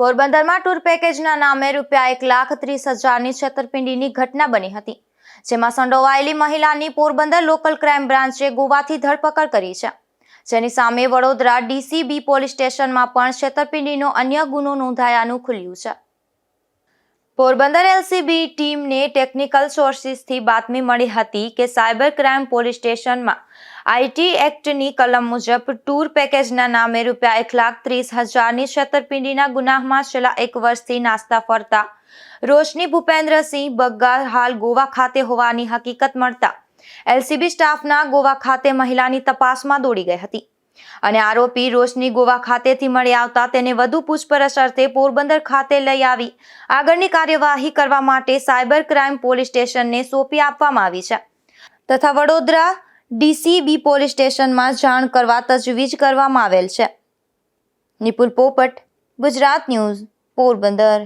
પોરબંદરમાં ટૂર પેકેજના નામે રૂપિયા એક લાખ ત્રીસ હજારની છેતરપિંડીની ઘટના બની હતી, જેમાં સંડોવાયેલી મહિલાની પોરબંદર લોકલ ક્રાઇમ બ્રાન્ચે ગોવાથી ધરપકડ કરી છે. જેની સામે વડોદરા ડીસીબી પોલીસ સ્ટેશનમાં પણ છેતરપિંડીનો અન્ય ગુનો નોંધાયાનું ખુલ્યું છે. પોરબંદર એલસીબી ટીમને ટેકનિકલ સોર્સિસથી બાતમી મળી હતી કે સાયબર ક્રાઇમ પોલીસ સ્ટેશનમાં આઈટી એક્ટની કલમ મુજબ ટૂર પેકેજના નામે રૂપિયા એક લાખ ત્રીસ હજારની છેતરપિંડીના ગુનાહમાં છેલ્લા એક વર્ષથી નાસ્તા ફરતા. રોશની ભૂપેન્દ્રસિંહ બગ્ગા હાલ ગોવા ખાતે હોવાની હકીકત મળતા એલસીબી સ્ટાફના ગોવા ખાતે મહિલાની તપાસમાં દોડી ગઈ હતી. અને આરોપી રોશની ગોવા ખાતેથી મળી આવતા તેને વધુ પૂછપરછ અર્થે પોરબંદર ખાતે લઈ આવી. આગળની કાર્યવાહી કરવા માટે સાયબર ક્રાઇમ પોલીસ સ્ટેશનને સોંપી આપવામાં આવી છે. તથા વડોદરા ડીસીબી પોલીસ સ્ટેશનમાં જાણ કરવા તજવીજ કરવામાં આવેલ છે. નિપુલ પોપટ ગુજરાત ન્યૂઝ પોરબંદર.